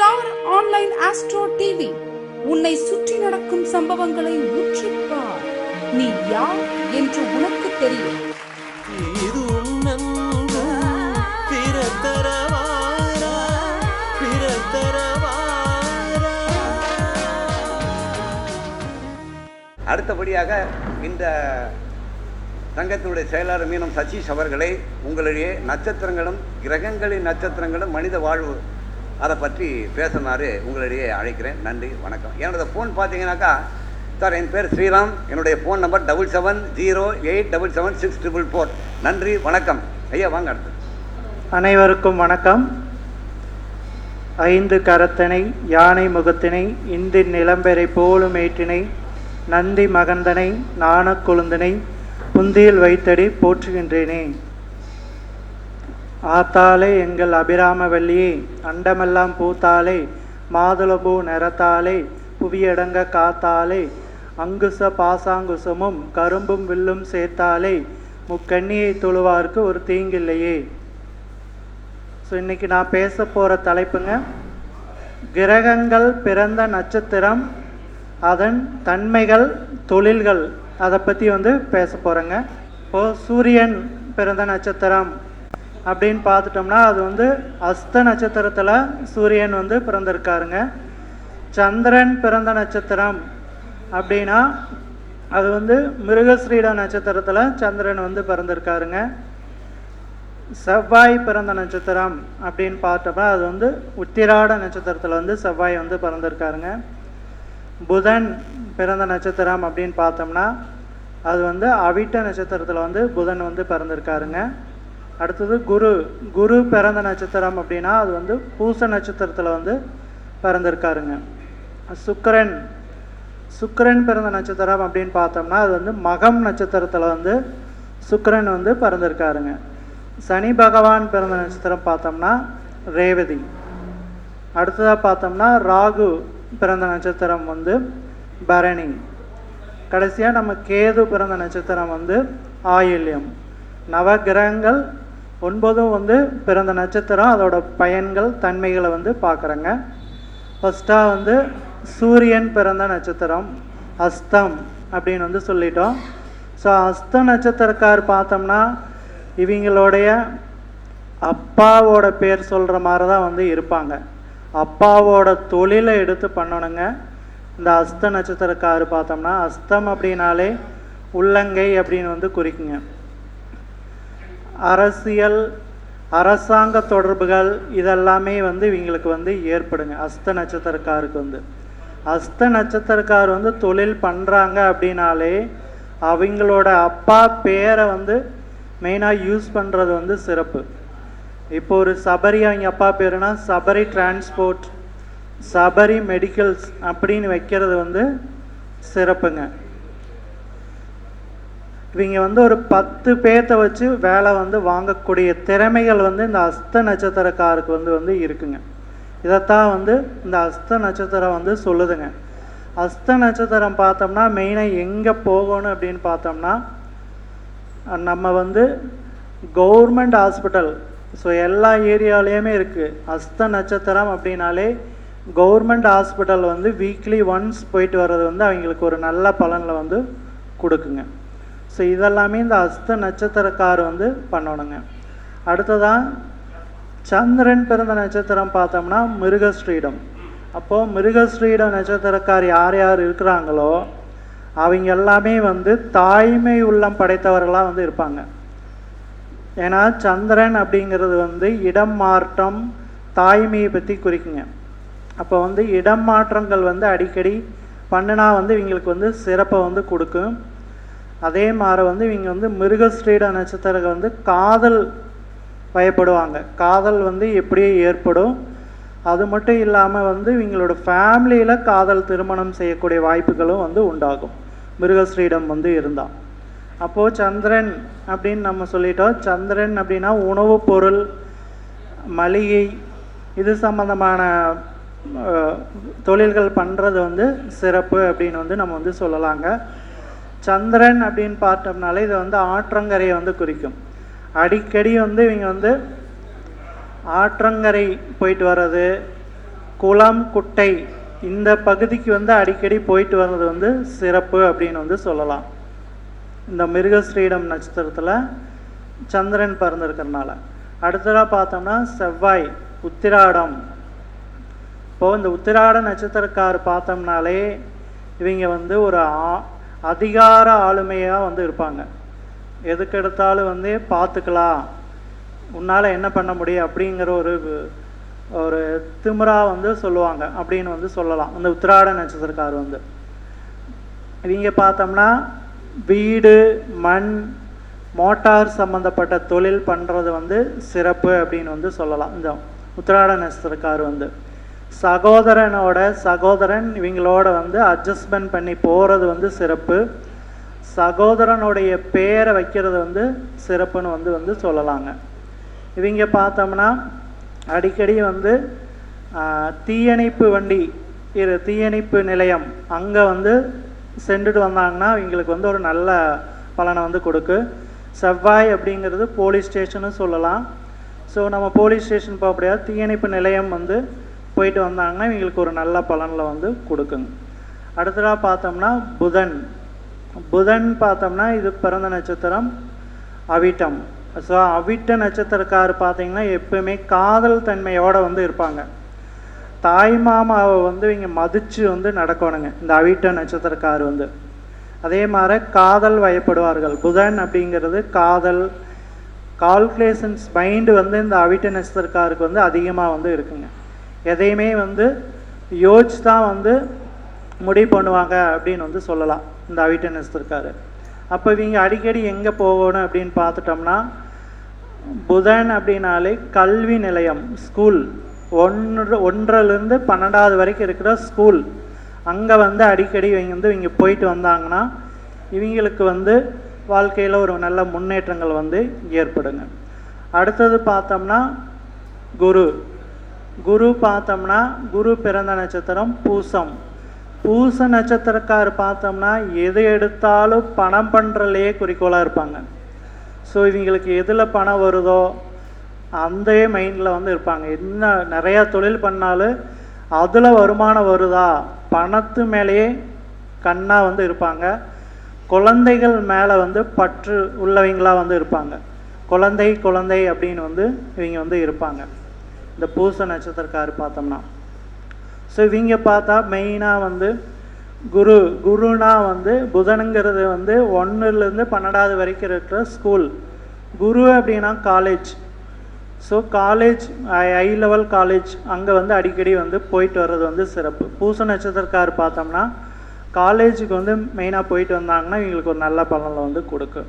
Star online astro TV. உன்னை சுற்றி நடக்கும் சம்பவங்களை உற்றுப்பார் நீ யார் என்று உனக்கு தெரியும். இது பிறத்தரவாரா பிறத்தரவாரா. அடுத்தபடியாக இந்த சங்கத்தினுடைய செயலாளர் மீனம் சதீஷ் அவர்களை உங்களுடைய நட்சத்திரங்களும் கிரகங்களின் நட்சத்திரங்களும் மனித வாழ்வு அதை பற்றி பேசுமாறு உங்களிடையே அழைக்கிறேன். நன்றி வணக்கம். என்னோட ஃபோன் பார்த்தீங்கன்னாக்கா சார் என் பேர் ஸ்ரீராம். என்னுடைய phone number double seven zero eight double seven six triple four நன்றி வணக்கம். ஐயா வாங்க அடுத்து. அனைவருக்கும் வணக்கம். ஐந்து கரத்தனை யானை முகத்தினை இந்தின் நிலம்பெறை போலும் ஏற்றினை நந்தி மகந்தனை நாணக்கொழுந்தனை புந்தியில் வைத்தடி போற்றுகின்றேனே. ஆத்தாலே எங்கள் அபிராமவல்லியே அண்டமெல்லாம் பூத்தாலே மாதுளபூ நிறத்தாலே புவியடங்க காத்தாலே அங்குச பாசாங்குசமும் கரும்பும் வில்லும் சேர்த்தாலே முக்கண்ணியை தொழுவார்க்கு ஒரு தீங்கில்லையே. ஸோ இன்னைக்கு நான் பேச போகிற தலைப்புங்க கிரகங்கள் பிறந்த நட்சத்திரம் அதன் தன்மைகள் தொழில்கள் அதை பற்றி வந்து பேச போகிறேங்க இப்போது சூரியன் பிறந்த நட்சத்திரம் அப்படின்னு பார்த்துட்டோம்னா அது வந்து அஸ்த நட்சத்திரத்தில் சூரியன் வந்து பிறந்திருக்காருங்க. சந்திரன் பிறந்த நட்சத்திரம் அப்படின்னா அது வந்து மிருகஸ்ரீட நட்சத்திரத்தில் சந்திரன் வந்து பிறந்திருக்காருங்க. செவ்வாய் பிறந்த நட்சத்திரம் அப்படின்னு பார்த்தோம்னா அது வந்து உத்திராட நட்சத்திரத்தில் வந்து செவ்வாய் வந்து பிறந்திருக்காருங்க. புதன் பிறந்த நட்சத்திரம் அப்படின்னு பார்த்தோம்னா அது வந்து அவிட்ட நட்சத்திரத்தில் வந்து புதன் வந்து பிறந்திருக்காருங்க. அடுத்தது குரு குரு பிறந்த நட்சத்திரம் அப்படின்னா அது வந்து பூச நட்சத்திரத்தில் வந்து பிறந்திருக்காருங்க. சுக்கிரன் சுக்கரன் பிறந்த நட்சத்திரம் அப்படின்னு பார்த்தோம்னா அது வந்து மகம் நட்சத்திரத்தில் வந்து சுக்கரன் வந்து பிறந்திருக்காருங்க. சனி பகவான் பிறந்த நட்சத்திரம் பார்த்தோம்னா ரேவதி. அடுத்ததாக பார்த்தோம்னா ராகு பிறந்த நட்சத்திரம் வந்து பரணி. கடைசியாக நம்ம கேது பிறந்த நட்சத்திரம் வந்து ஆயில்யம். நவகிரகங்கள் ஒன்பதும் வந்து பிறந்த நட்சத்திரம் அதோட பயன்கள் தன்மைகளை வந்து பார்க்குறேங்க. ஃபஸ்ட்டாக வந்து சூரியன் பிறந்த நட்சத்திரம் அஸ்தம் அப்படின்னு வந்து சொல்லிட்டோம். ஸோ அஸ்த நட்சத்திரக்கார் பார்த்தோம்னா இவங்களுடைய அப்பாவோட பேர் சொல்கிற மாதிரி தான் வந்து இருப்பாங்க. அப்பாவோட தொழிலை எடுத்து பண்ணணுங்க. இந்த அஸ்த நட்சத்திரக்கார் பார்த்தோம்னா அஸ்தம் அப்படின்னாலே உள்ளங்கை அப்படின்னு வந்து குறிக்குங்க. அரசியல் அரசாங்க தொடர்புகள் இதெல்லாமே வந்து இவங்களுக்கு வந்து ஏற்படுங்க. அஸ்த நட்சத்திரக்காருக்கு வந்து. அஸ்த நட்சத்திரக்கார் வந்து தொழில் பண்ணுறாங்க அப்படின்னாலே அவங்களோட அப்பா பேரை வந்து மெயினாக யூஸ் பண்ணுறது வந்து சிறப்பு. இப்போ ஒரு சபரி அவங்க அப்பா பேருனா சபரி டிரான்ஸ்போர்ட் சபரி மெடிக்கல்ஸ் அப்படின்னு வைக்கிறது வந்து சிறப்புங்க. இவங்க வந்து ஒரு பத்து பேர்த்த வச்சு வேலை வந்து வாங்கக்கூடிய திறமைகள் வந்து இந்த அஸ்த நட்சத்திரக்காருக்கு வந்து வந்து இருக்குங்க. இதைத்தான் வந்து இந்த அஸ்த நட்சத்திரம் வந்து சொல்லுதுங்க. அஸ்த நட்சத்திரம் பார்த்தோம்னா மெயினாக எங்கே போகணும் அப்படின்னு பார்த்தோம்னா நம்ம வந்து கவர்மெண்ட் ஹாஸ்பிட்டல். ஸோ எல்லா ஏரியாலேயுமே இருக்குது அஸ்த நட்சத்திரம் அப்படின்னாலே கவர்மெண்ட் ஹாஸ்பிட்டல் வந்து வீக்லி ஒன்ஸ் போயிட்டு வர்றது வந்து அவங்களுக்கு ஒரு நல்ல பலனில் வந்து கொடுக்குங்க. ஸோ இதெல்லாமே இந்த அஸ்த நட்சத்திரக்கார் வந்து பண்ணணுங்க. அடுத்ததான் சந்திரன் பிறந்த நட்சத்திரம் பார்த்தோம்னா மிருகஸ்ரீடம். அப்போது மிருகஸ்ரீட நட்சத்திரக்கார் யார் யார் இருக்கிறாங்களோ அவங்க எல்லாமே வந்து தாய்மை உள்ளம் படைத்தவர்களாக வந்து இருப்பாங்க. ஏன்னா சந்திரன் அப்படிங்கிறது வந்து இடம் மாற்றம் தாய்மையை பற்றி குறிக்குங்க. அப்போ வந்து இடம் மாற்றங்கள் வந்து அடிக்கடி பண்ணுனா வந்து இவங்களுக்கு வந்து சிறப்பை வந்து கொடுக்கும். அதே மாதிரி வந்து இவங்க வந்து மிருகஸ்ரீட நட்சத்திரம் வந்து காதல் பயப்படுவாங்க. காதல் வந்து எப்படியே ஏற்படும். அது மட்டும் இல்லாமல் வந்து இவங்களோட ஃபேமிலியில் காதல் திருமணம் செய்யக்கூடிய வாய்ப்புகளும் வந்து உண்டாகும். மிருகஸ்ரீடம் வந்து இருந்தால் அப்போது சந்திரன் அப்படின்னு நம்ம சொல்லிட்டோம். சந்திரன் அப்படின்னா உணவுப் பொருள் மளிகை இது சம்மந்தமான தொழில்கள் பண்ணுறது வந்து சிறப்பு அப்படின்னு வந்து நம்ம வந்து சொல்லலாங்க. சந்திரன் அப்படின்னு பார்த்தோம்னாலே இது வந்து ஆற்றங்கரையை வந்து குறிக்கும். அடிக்கடி வந்து இவங்க வந்து ஆற்றங்கரை போயிட்டு வர்றது குளம் குட்டை இந்த பகுதிக்கு வந்து அடிக்கடி போயிட்டு வர்றது வந்து சிறப்பு அப்படின்னு வந்து சொல்லலாம். இந்த மிருகஸ்ரீடம் நட்சத்திரத்தில் சந்திரன் பிறந்திருக்கிறனால அடுத்ததாக பார்த்தோம்னா செவ்வாய் உத்திராடம். இப்போது இந்த உத்திராட நட்சத்திரக்கார் பார்த்தோம்னாலே இவங்க வந்து ஒரு ஆ- அதிகார ஆளுமையாக வந்து இருப்பாங்க. எதுக்கு எடுத்தாலும் வந்து பார்த்துக்கலாம். உன்னால் என்ன பண்ண முடியும் அப்படிங்கிற ஒரு ஒரு திமிரா வந்து சொல்லுவாங்க அப்படின்னு வந்து சொல்லலாம். அந்த உத்திராட நட்சத்திரக்கார் வந்து. இவங்க பார்த்தோம்னா வீடு மண் மோட்டார் சம்மந்தப்பட்ட தொழில் பண்ணுறது வந்து சிறப்பு அப்படின்னு வந்து சொல்லலாம். இந்த உத்திராட நட்சத்திரக்கார் வந்து. சகோதரனோட சகோதரன் இவங்களோட வந்து அட்ஜஸ்ட்மெண்ட் பண்ணி போகிறது வந்து சிறப்பு. சகோதரனுடைய பேரை வைக்கிறது வந்து சிறப்புன்னு வந்து வந்து சொல்லலாங்க. இவங்க பார்த்தோம்னா அடிக்கடி வந்து தீயணைப்பு வண்டி இரு தீயணைப்பு நிலையம் அங்கே வந்து சென்றுட்டு வந்தாங்கன்னா இவங்களுக்கு வந்து ஒரு நல்ல பலனை வந்து கொடுக்கு. செவ்வாய் அப்படிங்கிறது போலீஸ் ஸ்டேஷனும் சொல்லலாம். ஸோ நம்ம போலீஸ் ஸ்டேஷன் போக முடியாது. தீயணைப்பு நிலையம் வந்து போயிட்டு வந்தாங்கன்னா இவங்களுக்கு ஒரு நல்ல பலனில் வந்து கொடுக்குங்க. அடுத்ததாக பார்த்தோம்னா புதன். புதன் பார்த்தோம்னா இது பிறந்த நட்சத்திரம் அவிட்டம். ஸோ அவிட்ட நட்சத்திரக்கார் பார்த்தீங்கன்னா எப்பவுமே காதல் தன்மையோடு வந்து இருப்பாங்க. தாய் மாமாவை வந்து இவங்க மதித்து வந்து நடக்கணுங்க இந்த அவிட்ட நட்சத்திரக்கார் வந்து. அதே மாதிரி காதல் வயப்படுவார்கள். புதன் அப்படிங்கிறது காதல் கால்குலேஷன்ஸ் மைண்டு வந்து இந்த அவிட்ட நட்சத்திரக்காருக்கு வந்து அதிகமாக வந்து இருக்குங்க. எதையுமே வந்து யோசிச்சு தான் வந்து முடிவு பண்ணுவாங்க அப்படின்னு வந்து சொல்லலாம். இந்த அவிட்ட இருக்கார் அப்போ இவங்க அடிக்கடி எங்கே போகணும் அப்படின்னு பார்த்துட்டோம்னா புதன் அப்படின்னாலே கல்வி நிலையம் ஸ்கூல் ஒன்று ஒன்றிலிருந்து பன்னெண்டாவது வரைக்கும் இருக்கிற ஸ்கூல் அங்கே வந்து அடிக்கடி இவங்க வந்து இவங்க போயிட்டு வந்தாங்கன்னா இவங்களுக்கு வந்து வாழ்க்கையில் ஒரு நல்ல முன்னேற்றங்கள் வந்து ஏற்படுங்க. அடுத்தது பார்த்தோம்னா குரு. குரு பார்த்தோம்னா குரு பிறந்த நட்சத்திரம் பூசம். பூச நட்சத்திரக்கார் பார்த்தோம்னா எது எடுத்தாலும் பணம் பண்ணுறதுலையே குறிக்கோளாக இருப்பாங்க. ஸோ இவங்களுக்கு எதில் பணம் வருதோ அந்த மைண்டில் வந்து இருப்பாங்க. என்ன நிறையா தொழில் பண்ணாலும் அதில் வருமானம் வருதா? பணத்து மேலேயே கண்ணாக வந்து இருப்பாங்க. குழந்தைகள் மேலே வந்து பற்று உள்ளவங்களா வந்து இருப்பாங்க. குழந்தை குழந்தை அப்படின்னு வந்து இவங்க வந்து இருப்பாங்க. இந்த பூச நட்சத்திரக்கார் பார்த்தோம்னா ஸோ இவங்க பார்த்தா மெயினாக வந்து குரு குருனா வந்து புதனுங்கிறது வந்து ஒன்றுலேருந்து பன்னெண்டாவது வரைக்கும் இருக்கிற ஸ்கூல் குரு அப்படின்னா college so college high level college அங்கே வந்து அடிக்கடி வந்து போயிட்டு வர்றது வந்து சிறப்பு. பூச நட்சத்திரக்கார் பார்த்தோம்னா காலேஜுக்கு வந்து மெயினாக போயிட்டு வந்தாங்கன்னா இவங்களுக்கு ஒரு நல்ல பலனை வந்து கொடுக்கும்.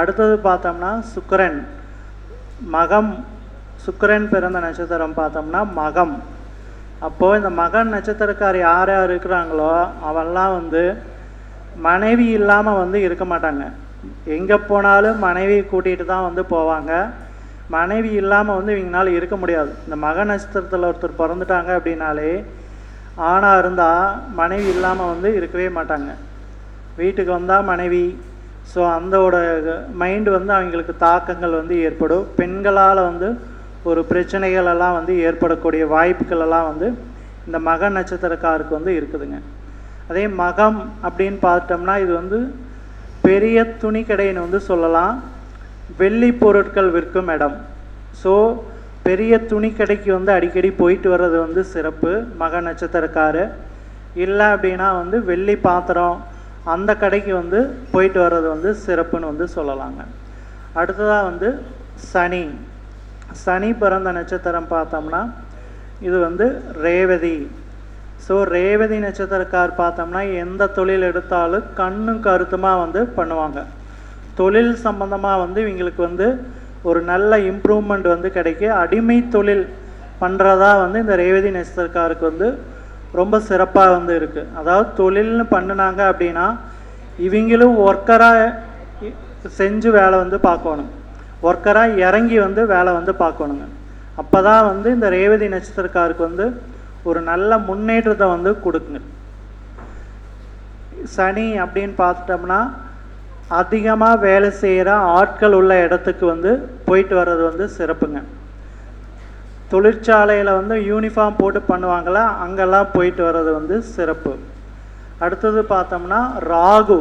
அடுத்தது பார்த்தோம்னா சுக்கரன். மகம் சுக்கரன் பிறந்த நட்சத்திரம் பார்த்தோம்னா மகம். அப்போது இந்த மகன் நட்சத்திரக்கார் யார் யார் இருக்கிறாங்களோ அவெல்லாம் வந்து மனைவி இல்லாமல் வந்து இருக்க மாட்டாங்க. எங்கே போனாலும் மனைவி கூட்டிகிட்டு தான் வந்து போவாங்க. மனைவி இல்லாமல் வந்து இவங்களால இருக்க முடியாது. இந்த மக நட்சத்திரத்தில் ஒருத்தர் பிறந்துட்டாங்க அப்படின்னாலே ஆணாக இருந்தால் மனைவி இல்லாமல் வந்து இருக்கவே மாட்டாங்க. வீட்டுக்கு வந்தால் மனைவி. ஸோ அந்தோட மைண்டு வந்து அவங்களுக்கு தாக்கங்கள் வந்து ஏற்படும். பெண்களால் வந்து ஒரு பிரச்சனைகள் எல்லாம் வந்து ஏற்படக்கூடிய வாய்ப்புகள் எல்லாம் வந்து இந்த மக நட்சத்திரக்காருக்கு வந்து இருக்குதுங்க. அதே மகம் அப்படின்னு பார்த்தோம்னா இது வந்து பெரிய துணி கடைன்னு வந்து சொல்லலாம். வெள்ளி பொருட்கள் விற்கும் இடம். ஸோ பெரிய துணி கடைக்கு வந்து அடிக்கடி போயிட்டு வர்றது வந்து சிறப்பு மக நட்சத்திரக்காரு. இல்லை அப்படின்னா வந்து வெள்ளி பாத்திரம் அந்த கடைக்கு வந்து போயிட்டு வர்றது வந்து சிறப்புன்னு வந்து சொல்லலாங்க. அடுத்ததாக வந்து சனி. சனி பிறந்த நட்சத்திரம் பார்த்தோம்னா இது வந்து ரேவதி. ஸோ ரேவதி நட்சத்திரக்கார் பார்த்தோம்னா எந்த தொழில் எடுத்தாலும் கண்ணும் கருத்துமாக வந்து பண்ணுவாங்க. தொழில் சம்பந்தமாக வந்து இவங்களுக்கு வந்து ஒரு நல்ல இம்ப்ரூவ்மெண்ட் வந்து கிடைக்கும் அடிமை தொழில் பண்ணுறதா வந்து இந்த ரேவதி நட்சத்திரக்காருக்கு வந்து ரொம்ப சிறப்பாக வந்து இருக்குது அதாவது தொழில்னு பண்ணினாங்க அப்படின்னா இவங்களும் ஒர்க்கராக செஞ்சு வேலை வந்து பார்க்கணும். ஒர்க்கராக இறங்கி வந்து வேலை வந்து பார்க்கணுங்க. அப்போ தான் வந்து இந்த ரேவதி நட்சத்திரக்காருக்கு வந்து ஒரு நல்ல முன்னேற்றத்தை வந்து கொடுக்குங்க. சனி அப்படின்னு பார்த்துட்டோம்னா அதிகமாக வேலை செய்கிற ஆட்கள் உள்ள இடத்துக்கு வந்து போயிட்டு வர்றது வந்து சிறப்புங்க. தொழிற்சாலையில் வந்து யூனிஃபார்ம் போட்டு பண்ணுவாங்களா அங்கெல்லாம் போயிட்டு வர்றது வந்து சிறப்பு. அடுத்தது பார்த்தோம்னா ராகு.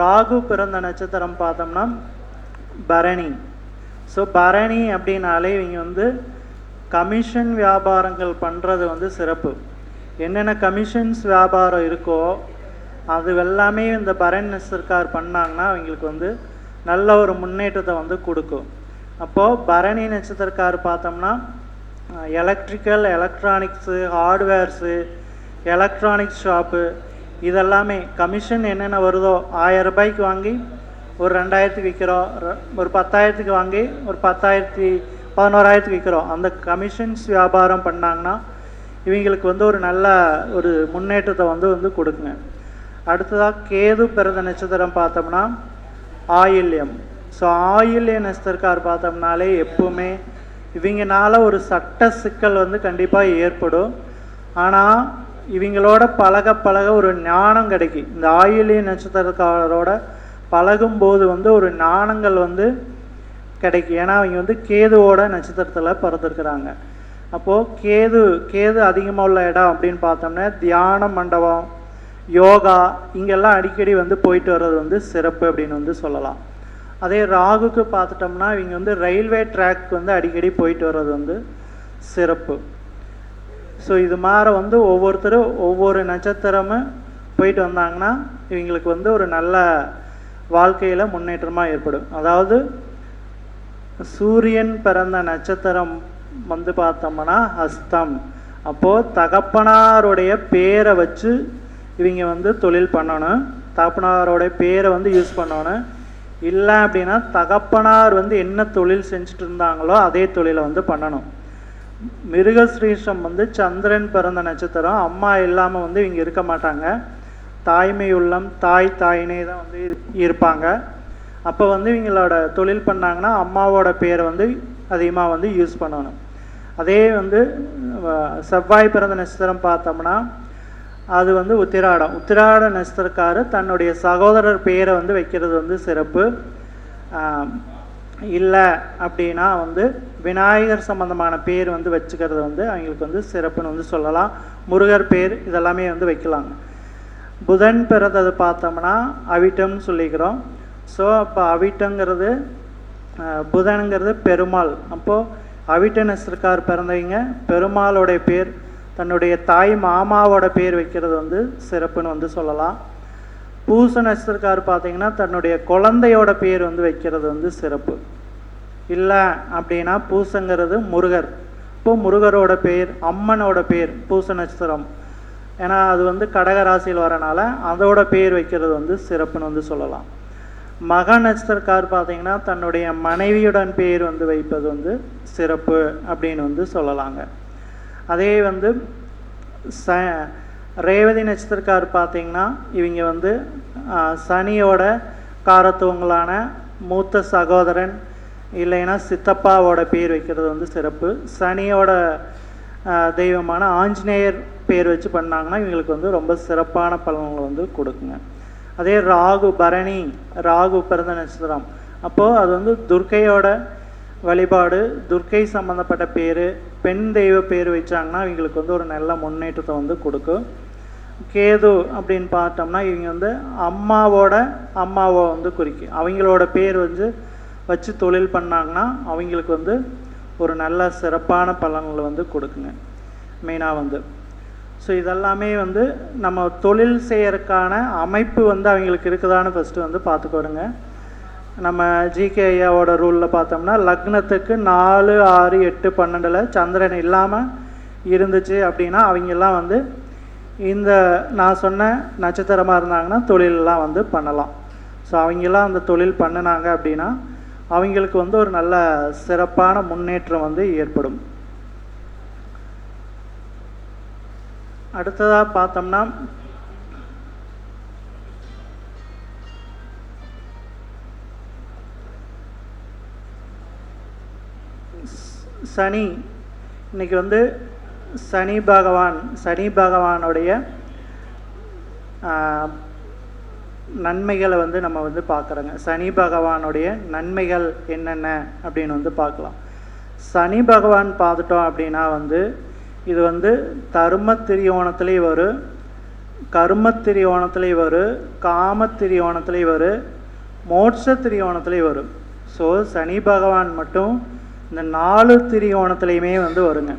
ராகு பிறந்த நட்சத்திரம் பார்த்தோம்னா பரணி. ஸோ பரணி அப்படின்னாலே இவங்க வந்து கமிஷன் வியாபாரங்கள் பண்ணுறது வந்து சிறப்பு. என்னென்ன கமிஷன்ஸ் வியாபாரம் இருக்கோ அது எல்லாமே இந்த பரணி சர்க்கார் பண்ணாங்கன்னா அவங்களுக்கு வந்து நல்ல ஒரு முன்னேற்றத்தை வந்து கொடுக்கும். அப்போது பரணி நட்சத்திரக்கார் பார்த்தோம்னா electrical electronics hardwares electronics shop இதெல்லாமே கமிஷன் என்னென்ன வருதோ ஆயிரம் ரூபாய்க்கு வாங்கி ஒரு ரெண்டாயிரத்துக்கு விற்கிறோம் ஒரு பத்தாயிரத்துக்கு வாங்கி ஒரு பத்தாயிரத்தி பதினோராயிரத்துக்கு விற்கிறோம் அந்த கமிஷன்ஸ் வியாபாரம் பண்ணாங்கன்னா இவங்களுக்கு வந்து ஒரு நல்ல ஒரு முன்னேற்றத்தை வந்து வந்து கொடுக்குங்க. அடுத்ததாக கேது பிறந்த நட்சத்திரம் பார்த்தோம்னா ஆயில்யம். ஸோ ஆயில்ய நட்சத்திரக்கார் பார்த்தோம்னாலே எப்போவுமே இவங்கனால ஒரு சட்ட சிக்கல் வந்து கண்டிப்பாக ஏற்படும். ஆனால் இவங்களோட பழக பழக ஒரு ஞானம் கிடைக்கும். இந்த ஆயில்ய நட்சத்திரக்காரரோட பழகும்போது வந்து ஒரு ஞானங்கள் வந்து கிடைக்கும் ஏன்னா அவங்க வந்து கேதுவோட நட்சத்திரத்தில் பிறந்திருக்கிறாங்க. அப்போது கேது கேது அதிகமாக உள்ள இடம் அப்படின்னு பார்த்தோம்னா தியான மண்டபம் யோகா இங்கெல்லாம் அடிக்கடி வந்து போயிட்டு வர்றது வந்து சிறப்பு அப்படின்னு வந்து சொல்லலாம். அதே ராகுக்கு பார்த்துட்டோம்னா இவங்க வந்து ரயில்வே ட்ராக் வந்து அடிக்கடி போயிட்டு வர்றது வந்து சிறப்பு. ஸோ இது மாதிரி வந்து ஒவ்வொருத்தரும் ஒவ்வொரு நட்சத்திரமும் போயிட்டு வந்தாங்கன்னா இவங்களுக்கு வந்து ஒரு நல்ல வாழ்க்கையில் முன்னேற்றமாக ஏற்படும். அதாவது சூரியன் பிறந்த நட்சத்திரம் வந்து பார்த்தோம்னா ஹஸ்தம் அப்போது தகப்பனாருடைய பேரை வச்சு இவங்க வந்து தொழில் பண்ணணும். தகப்பனாரோடைய பேரை வந்து யூஸ் பண்ணணும். இல்லை அப்படின்னா தகப்பனார் வந்து என்ன தொழில் செஞ்சுட்டு இருந்தாங்களோ அதே தொழிலை வந்து பண்ணணும். மிருகஸ்ரீஷம் வந்து சந்திரன் பிறந்த நட்சத்திரம் அம்மா இல்லாமல் வந்து இவங்க இருக்க மாட்டாங்க. தாய்மை உள்ளம் தாய் தாயினே தான் வந்து இரு- இருப்பாங்க. அப்போ வந்து இவங்களோட தொழில் பண்ணாங்கன்னா அம்மாவோட பேரை வந்து அதிகமாக வந்து யூஸ் பண்ணணும். அதே வந்து செவ்வாய் பிறந்த நட்சத்திரம் பார்த்தோம்னா அது வந்து உத்திராடம். உத்திராட நட்சத்திரக்காரர் தன்னுடைய சகோதரர் பேரை வந்து வைக்கிறது வந்து சிறப்பு. இல்லை அப்படின்னா வந்து விநாயகர் சம்பந்தமான பேர் வந்து வச்சுக்கிறது வந்து அவங்களுக்கு வந்து சிறப்புன்னு வந்து சொல்லலாம். முருகர் பேர் இதெல்லாமே வந்து வைக்கலாங்க. புதன் பிறந்தது பார்த்தோம்னா அவிட்டம்னு சொல்லிக்கிறோம். ஸோ அப்போ அவிட்டங்கிறது புதனுங்கிறது பெருமாள். அப்போது அவிட்ட நஸ்திரக்கார் பிறந்தவங்க பெருமாளோடைய பேர் தன்னுடைய தாய் மாமாவோட பேர் வைக்கிறது வந்து சிறப்புன்னு வந்து சொல்லலாம். பூச நட்சத்திரக்கார் பார்த்தீங்கன்னா தன்னுடைய குழந்தையோட பேர் வந்து வைக்கிறது வந்து சிறப்பு. இல்லை அப்படின்னா பூசங்கிறது முருகர். இப்போ முருகரோட பேர் அம்மனோட பேர் பூச நட்சத்திரம் ஏன்னா அது வந்து கடக ராசியில் வரனால அதோட பேர் வைக்கிறது வந்து சிறப்புன்னு வந்து சொல்லலாம். மக நட்சத்திரக்கார் பார்த்தீங்கன்னா தன்னுடைய மனைவியுடன் பேர் வந்து வைப்பது வந்து சிறப்பு அப்படின்னு வந்து சொல்லலாங்க. அதே வந்து ச ரேவதி நட்சத்திரக்கார் பார்த்தீங்கன்னா இவங்க வந்து சனியோட காரத்துவங்களான மூத்த சகோதரன் இல்லைன்னா சித்தப்பாவோட பேர் வைக்கிறது வந்து சிறப்பு. சனியோட தெய்வமான ஆஞ்சநேயர் பேர் வச்சு பண்ணாங்கன்னா இவங்களுக்கு வந்து ரொம்ப சிறப்பான பலன்களை வந்து கொடுக்குங்க. அதே ராகு பரணி ராகு பிறந்த நட்சத்திரம். அப்போது அது வந்து துர்க்கையோட வழிபாடு துர்க்கை சம்மந்தப்பட்ட பேர் பெண் தெய்வ பேர் வச்சாங்கன்னா இவங்களுக்கு வந்து ஒரு நல்ல முன்னேற்றத்தை வந்து கொடுக்கும். கேது அப்படின்னு பார்த்தோம்னா இவங்க வந்து அம்மாவோட அம்மாவை வந்து குறிக்கும். அவங்களோட பேர் வந்து வச்சு தொழில் பண்ணாங்கன்னா அவங்களுக்கு வந்து ஒரு நல்ல சிறப்பான பலன்களை வந்து கொடுக்குங்க மெயினாக வந்து. ஸோ இதெல்லாமே வந்து நம்ம தொழில் செய்யறதுக்கான அமைப்பு வந்து அவங்களுக்கு இருக்குதான்னு ஃபஸ்ட்டு வந்து பார்த்துக்கோடுங்க நம்ம ஜிகே ஐயாவோட ரூலில் பார்த்தோம்னா லக்னத்துக்கு நாலு ஆறு எட்டு பன்னெண்டில் சந்திரன் இல்லாமல் இருந்துச்சு அப்படின்னா அவங்கெல்லாம் வந்து இந்த நான் சொன்ன நட்சத்திரமாக இருந்தாங்கன்னா தொழிலெலாம் வந்து பண்ணலாம். ஸோ அவங்கெல்லாம் அந்த தொழில் பண்ணினாங்க அப்படின்னா அவங்களுக்கு வந்து ஒரு நல்ல சிறப்பான முன்னேற்றம் வந்து ஏற்படும். அடுத்ததாக பார்த்தோம்னா சனி. இன்னைக்கு வந்து சனி பகவான் சனி பகவானுடைய நன்மைகளை வந்து நம்ம வந்து பார்க்குறோங்க. சனி பகவானுடைய நன்மைகள் என்னென்ன அப்படின்னு வந்து பார்க்கலாம். சனி பகவான் பார்த்துட்டோம் அப்படின்னா வந்து இது வந்து தர்ம திரியோணத்துலேயும் வரும் கர்ம திரியோணத்துலேயும் வரும் காம திரியோணத்துலேயும் வரும் மோட்ச திரியோணத்துலேயும் வரும் ஸோ சனி பகவான் மட்டும் இந்த நாலு திரியோணத்துலேயுமே வந்து வருங்க.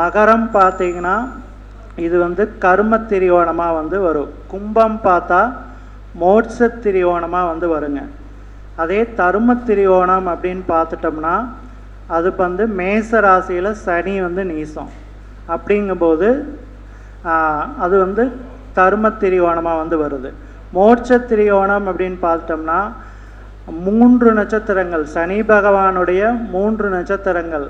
மகரம் பார்த்தீங்கன்னா இது வந்து கர்ம திரியோணமாக வந்து வரும். கும்பம் பார்த்தா மோட்ச திரியோணமாக வந்து வருங்க. அதே தரும திரியோணம் அப்படின்னு பார்த்துட்டோம்னா அது வந்து மேச ராசியில் சனி வந்து நீசம். அப்படிங்கும்போது அது வந்து தரும திரியோணமாக வந்து வருது. மோட்ச திரியோணம் அப்படின்னு பார்த்துட்டோம்னா மூன்று நட்சத்திரங்கள் சனி பகவானுடைய மூன்று நட்சத்திரங்கள்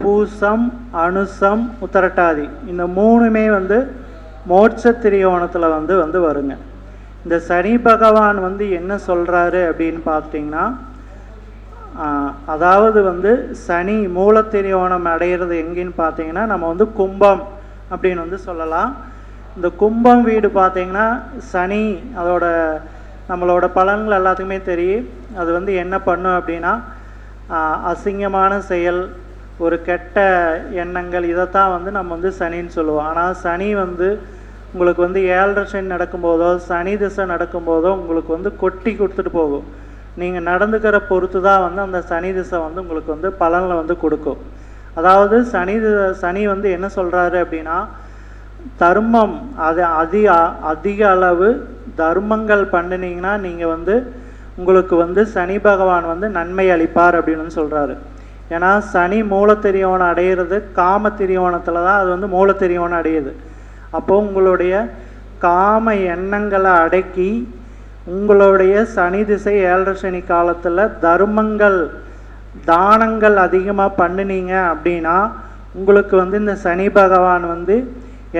பூசம் அனுசம் உத்தரட்டாதி. இந்த மூணுமே வந்து மோட்ச திரியோணத்தில் வந்து வந்து வருங்க. இந்த சனி பகவான் வந்து என்ன சொல்கிறாரு அப்படின்னு பார்த்தீங்கன்னா அதாவது வந்து சனி மூலத்திரியோணம் அடையிறது எங்கேன்னு பார்த்தீங்கன்னா நம்ம வந்து கும்பம் அப்படின்னு வந்து சொல்லலாம். இந்த கும்பம் வீடு பார்த்தீங்கன்னா சனி அதோட நம்மளோட பலன்கள் எல்லாத்துக்குமே தெரியும். அது வந்து என்ன பண்ணும் அப்படின்னா அசிங்கமான செயல் ஒரு கெட்ட எண்ணங்கள் இதைத்தான் வந்து நம்ம வந்து சனின்னு சொல்லுவோம். ஆனால் சனி வந்து உங்களுக்கு வந்து ஏழரை சனி நடக்கும்போதோ சனி திசை நடக்கும்போதோ உங்களுக்கு வந்து கொட்டி கொடுத்துட்டு போகும். நீங்கள் நடந்துக்கிற பொறுத்து தான் வந்து அந்த சனி திசை வந்து உங்களுக்கு வந்து பலனில் வந்து கொடுக்கும். அதாவது சனி சனி வந்து என்ன சொல்கிறாரு அப்படின்னா தர்மம் அது அதிக அதிக அளவு தர்மங்கள் பண்ணினீங்கன்னா நீங்கள் வந்து உங்களுக்கு வந்து சனி பகவான் வந்து நன்மை அளிப்பார் அப்படின்னு சொல்கிறாரு ஏன்னா சனி மூலத்திரியோணம் அடையிறது காம திரியோணத்தில் தான் அது வந்து மூலத்திரியோணம் அடையுது. அப்போது உங்களுடைய காம எண்ணங்களை அடக்கி உங்களுடைய சனி திசை ஏழரை சனி காலத்தில் தர்மங்கள் தானங்கள் அதிகமாக பண்ணினீங்க அப்படின்னா உங்களுக்கு வந்து இந்த சனி பகவான் வந்து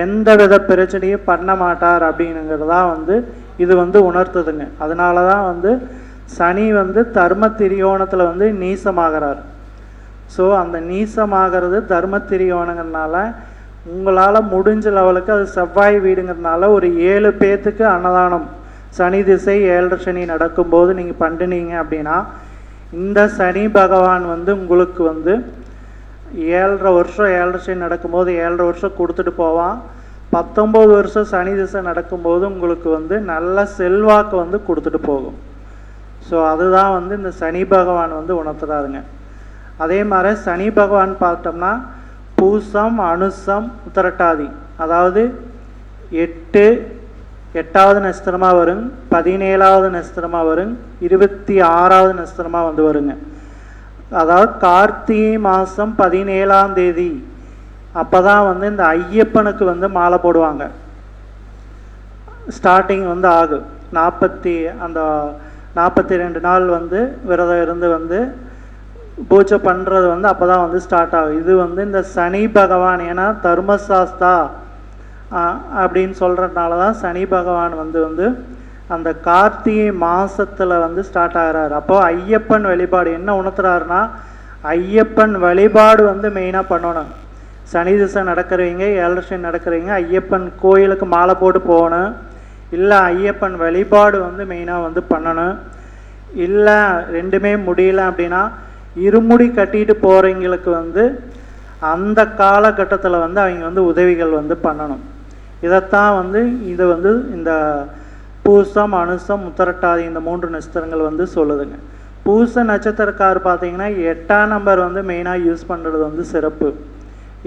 எந்த வித பிரச்சனையும் பண்ண மாட்டார் அப்படிங்கிறதா வந்து இது வந்து உணர்த்துதுங்க. அதனால தான் வந்து சனி வந்து தர்ம திரியோணத்தில் வந்து நீசமாகிறார். ஸோ அந்த நீசமாகிறது தர்ம திரியோணங்கிறதுனால உங்களால் முடிஞ்ச லெவலுக்கு அது செவ்வாய் வீடுங்கிறதுனால ஒரு ஏழு பேர்த்துக்கு அன்னதானம். சனி திசை ஏழரை சனி நடக்கும்போது நீங்கள் பண்ணினீங்க அப்படின்னா இந்த சனி பகவான் வந்து உங்களுக்கு வந்து ஏழரை வருஷம் ஏழரை சனி நடக்கும்போது ஏழரை வருஷம் கொடுத்துட்டு போவான். பத்தொம்போது வருஷம் சனி திசை நடக்கும்போது உங்களுக்கு வந்து நல்ல செல்வாக்கு வந்து கொடுத்துட்டு போகும். ஸோ அதுதான் வந்து இந்த சனி பகவான் வந்து உணர்த்துறாருங்க. அதே மாதிரி சனி பகவான் பார்த்தோம்னா பூசம் அனுசம் உத்தரட்டாதி. அதாவது எட்டு எட்டாவது நட்சத்திரமாக வரும் பதினேழாவது நட்சத்திரமாக வரும் இருபத்தி ஆறாவது நட்சத்திரமாக வந்து வருங்க. அதாவது கார்த்திகை மாதம் பதினேழாம் தேதி. அப்போ தான் வந்து இந்த ஐயப்பனுக்கு வந்து மாலை போடுவாங்க. ஸ்டார்டிங் வந்து ஆகும் நாற்பத்தி அந்த நாற்பத்தி ரெண்டு நாள் வந்து விரதம் இருந்து வந்து பூஜை பண்ணுறது வந்து அப்போ தான் வந்து ஸ்டார்ட் ஆகும். இது வந்து இந்த சனி பகவான் ஏன்னா தர்மசாஸ்தா அப்படின்னு சொல்கிறதுனால தான் சனி பகவான் வந்து வந்து அந்த கார்த்திகை மாதத்தில் வந்து ஸ்டார்ட் ஆகிறாரு. அப்போ ஐயப்பன் வழிபாடு என்ன உணர்த்துறாருன்னா ஐயப்பன் வழிபாடு வந்து மெயினாக பண்ணணும். சனி திசை நடக்கிறவங்க ஏழரை நடக்கிறவங்க ஐயப்பன் கோயிலுக்கு மாலை போட்டு போகணும். இல்லை ஐயப்பன் வழிபாடு வந்து மெயினாக வந்து பண்ணணும். இல்லை ரெண்டுமே முடியல அப்படின்னா இருமுடி கட்டிட்டு போகிறவங்களுக்கு வந்து அந்த காலகட்டத்தில் வந்து அவங்க வந்து உதவிகள் வந்து பண்ணணும். இதைத்தான் வந்து இது வந்து இந்த பூசம் அனுசம் உத்தரட்டாதி இந்த மூன்று நட்சத்திரங்கள் வந்து சொல்லுதுங்க. பூச நட்சத்திரக்கார் பார்த்தீங்கன்னா எட்டாம் நம்பர் வந்து மெயினாக யூஸ் பண்ணுறது வந்து சிறப்பு.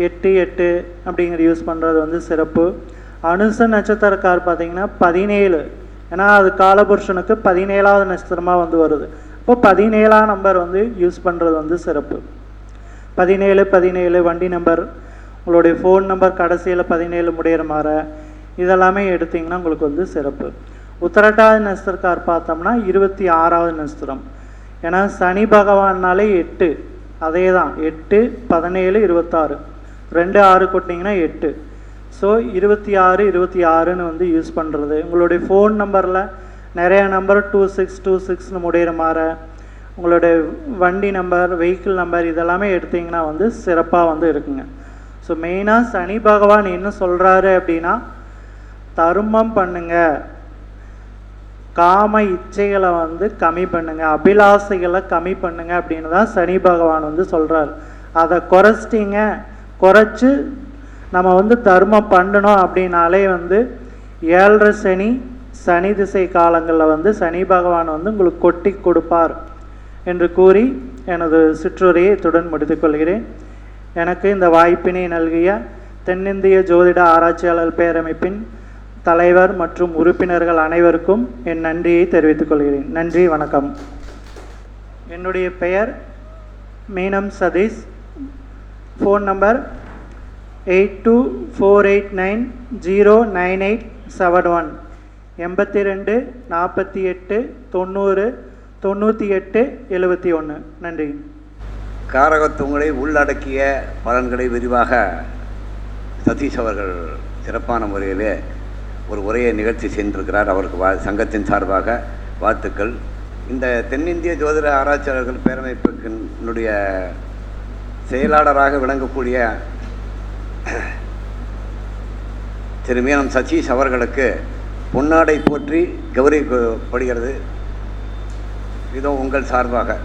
எட்டு எட்டு அப்படிங்கிற யூஸ் பண்ணுறது வந்து சிறப்பு. அனுச நட்சத்திரக்கார் பார்த்தீங்கன்னா பதினேழு. ஏன்னா அது காலபுருஷனுக்கு பதினேழாவது நட்சத்திரமாக வந்து வருது. இப்போ பதினேழாம் நம்பர் வந்து யூஸ் பண்ணுறது வந்து சிறப்பு. பதினேழு பதினேழு வண்டி நம்பர் உங்களுடைய ஃபோன் நம்பர் கடைசியில் பதினேழு முடியிற மாதிரி இதெல்லாமே எடுத்திங்கன்னா உங்களுக்கு வந்து சிறப்பு. உத்தரட்டாதி நட்சத்திரக்கார் பார்த்தோம்னா இருபத்தி ஆறாவது நட்சத்திரம். ஏன்னா சனி பகவான்னாலே எட்டு அதே தான் எட்டு பதினேழு இருபத்தாறு. ரெண்டு ஆறு கொட்டிங்கன்னா எட்டு. ஸோ இருபத்தி ஆறு இருபத்தி ஆறுன்னு வந்து யூஸ் பண்ணுறது உங்களுடைய ஃபோன் நம்பரில் நிறைய நம்பர் டூ சிக்ஸ் டூ சிக்ஸ்னு முடிகிற மாதிரி உங்களுடைய வண்டி நம்பர் வெஹிக்கிள் நம்பர் இதெல்லாமே எடுத்திங்கன்னா வந்து சிறப்பாக வந்து இருக்குங்க. ஸோ மெயினாக சனி பகவான் என்ன சொல்கிறாரு அப்படின்னா தர்மம் பண்ணுங்க. காம இச்சைகளை வந்து கம்மி பண்ணுங்க. அபிலாசைகளை கம்மி பண்ணுங்க அப்படின்னு தான் சனி பகவான் வந்து சொல்கிறார் அதை குறைச்சிட்டிங்க. குறைச்சி நம்ம வந்து தர்மம் பண்ணணும் அப்படின்னாலே வந்து ஏழரை சனி சனி திசை காலங்களில் வந்து சனி பகவான் வந்து உங்களுக்கு கொட்டி கொடுப்பார் என்று கூறி எனது சிற்றுரையை இத்துடன் முடித்துக்கொள்கிறேன் எனக்கு இந்த வாய்ப்பினை நல்கிய தென்னிந்திய ஜோதிட ஆராய்ச்சியாளர் பேரமைப்பின் தலைவர் மற்றும் உறுப்பினர்கள் அனைவருக்கும் என் நன்றியை தெரிவித்துக் கொள்கிறேன். நன்றி வணக்கம். என்னுடைய பெயர் Meenam Satish. Phone number eight two four eight nine zero nine eight seven one. எண்பத்தி ரெண்டு நாற்பத்தி எட்டு தொண்ணூறு தொண்ணூற்றி எட்டு எழுபத்தி ஒன்று நன்றி காரகத்துவங்களை உள்ளடக்கிய பலன்களை விரிவாக சதீஷ் அவர்கள் சிறப்பான முறையிலே ஒரு உரையை நிகழ்ச்சி சென்றிருக்கிறார். அவருக்கு வா சங்கத்தின் சார்பாக வாழ்த்துக்கள். இந்த தென்னிந்திய ஜோதிட ஆராய்ச்சியாளர்கள் பேரமைப்பினுடைய செயலாளராக விளங்கக்கூடிய திரு மீனம் சதீஷ் அவர்களுக்கு பொன்னாடை போற்றி கௌரவிக்கப்படுகிறது. இதோ உங்கள் சார்பாக.